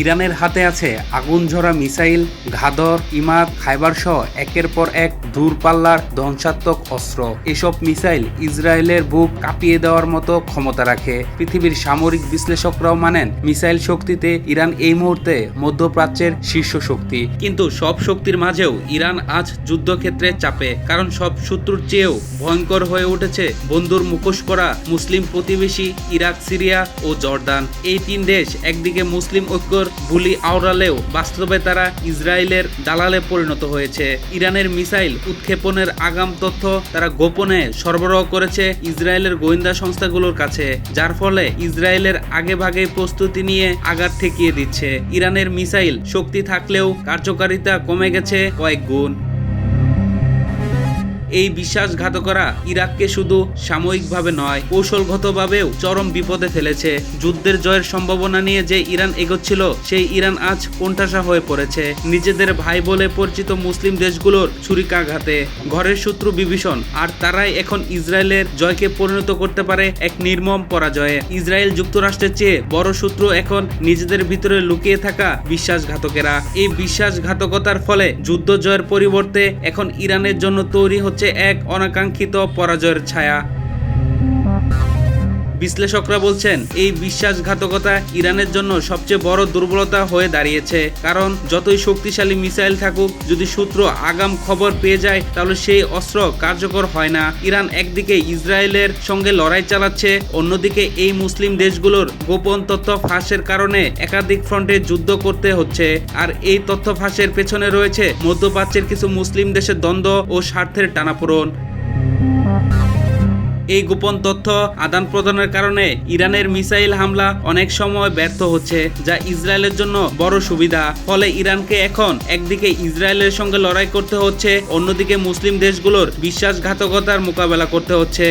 ইরানের হাতে আছে আগুন ঝরা মিসাইল, ঘাদর, ইমাদ, খাইবার সহ একের পর এক দূরপাল্লার ধ্বংসাত্মক অস্ত্র। এসব মিসাইল ইসরায়েলের বুক কাঁপিয়ে দেওয়ার মতো ক্ষমতা রাখে। পৃথিবীর সামরিক বিশ্লেষকরাও মানেন, মিসাইল শক্তিতে ইরান এই মুহূর্তে মধ্যপ্রাচ্যের শীর্ষ শক্তি। কিন্তু সব শক্তির মাঝেও ইরান আজ যুদ্ধক্ষেত্রে চাপে, কারণ সব শত্রুর চেয়েও ভয়ঙ্কর হয়ে উঠেছে বন্ধুর মুখোশ করা মুসলিম প্রতিবেশী ইরাক, সিরিয়া ও জর্দান। এই তিন দেশ একদিকে মুসলিম ঐক্যর বুলি আওড়ালেও বাস্তবে তারা ইসরায়েলের দালালে পরিণত হয়েছে। ইরানের মিসাইল উৎক্ষেপণের আগাম তথ্য তারা গোপনে সরবরাহ করেছে ইসরায়েলের গোয়েন্দা সংস্থাগুলোর কাছে, যার ফলে ইসরায়েলের আগেভাগে প্রস্তুতি নিয়ে আঘাত ঠেকিয়ে দিচ্ছে। ইরানের মিসাইল শক্তি থাকলেও কার্যকারিতা কমে গেছে কয়েক গুণ। এই বিশ্বাসঘাতকরা ইরাককে শুধু সাময়িকভাবে নয়, কৌশলগতভাবেও চরম বিপদে ফেলেছে। যুদ্ধের জয়ের সম্ভাবনা নিয়ে যে ইরান এগোচ্ছিল, সেই ইরান আজ কোণঠাসা হয়ে পড়েছে। নিজেদের ভাই বলে পরিচিত মুসলিম দেশগুলোর ছুরিকাঘাতে। ঘরের শত্রু বিভীষণ, আর তারাই এখন ইসরায়েলের জয়কে পরিণত করতে পারে এক নির্মম পরাজয়ে। ইসরায়েল যুক্তরাষ্ট্রের চেয়ে বড় শত্রু এখন নিজেদের ভিতরে লুকিয়ে থাকা বিশ্বাসঘাতকেরা। এই বিশ্বাসঘাতকতার ফলে যুদ্ধ জয়ের পরিবর্তে এখন ইরানের জন্য তৈরি হচ্ছে এক অনাকাঙ্ক্ষিত পরাজয়ের ছায়া। বিশ্লেষকরা বলছেন, এই বিশ্বাসঘাতকতা ইরানের জন্য সবচেয়ে বড় দুর্বলতা হয়ে দাঁড়িয়েছে। কারণ, যতই শক্তিশালী মিসাইল থাকুক, যদি সূত্র আগাম খবর পেয়ে যায়, তাহলে সেই অস্ত্র কার্যকর হয় না। ইরান একদিকে ইসরায়েলের সঙ্গে লড়াই চালাচ্ছে, অন্যদিকে এই মুসলিম দেশগুলোর গোপন তথ্য ফাঁসের কারণে একাধিক ফ্রন্টে যুদ্ধ করতে হচ্ছে। আর এই তথ্য ফাঁসের পেছনে রয়েছে মধ্যপ্রাচ্যের কিছু মুসলিম দেশের দ্বন্দ্ব ও স্বার্থের টানাপোড়ন। এই গোপন তথ্য আদান প্রদানের কারণে ইরানের মিসাইল হামলা অনেক সময় ব্যর্থ হচ্ছে, যা ইসরায়েলের জন্য বড় সুবিধা। ফলে ইরানকে এখন একদিকে ইসরায়েলের সঙ্গে লড়াই করতে হচ্ছে, অন্যদিকে মুসলিম দেশগুলোর বিশ্বাসঘাতকতার মোকাবেলা করতে হচ্ছে।